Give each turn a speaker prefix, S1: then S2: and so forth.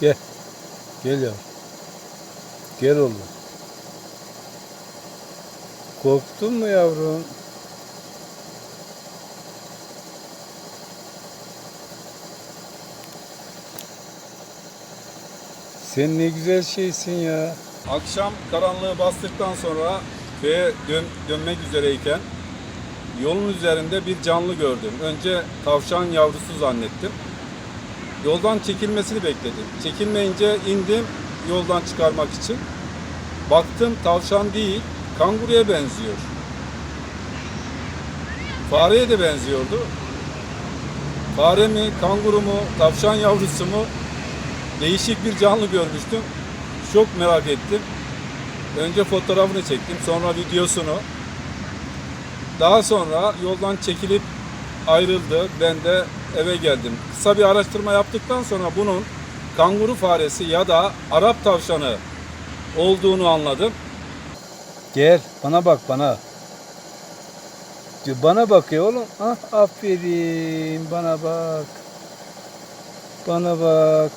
S1: Gel. Gel yavrum. Gel oğlum. Korktun mu yavrum? Sen ne güzel şeysin ya.
S2: Akşam karanlığı bastıktan sonra köye dön, dönmek üzereyken yolun üzerinde bir canlı gördüm. Önce tavşan yavrusu zannettim. Yoldan çekilmesini bekledim. Çekilmeyince indim yoldan çıkarmak için. Baktım tavşan değil, kanguruya benziyor. Fareye de benziyordu. Fare mi, kanguru mu, tavşan yavrusu mu değişik bir canlı görmüştüm. Çok merak ettim. Önce fotoğrafını çektim, sonra videosunu. Daha sonra yoldan çekilip ayrıldı. Ben de eve geldim. Kısa bir araştırma yaptıktan sonra bunun kanguru faresi ya da Arap tavşanı olduğunu anladım.
S1: Gel bana bak bana. Bana bakıyor oğlum. Ah aferin bana bak. Bana bak.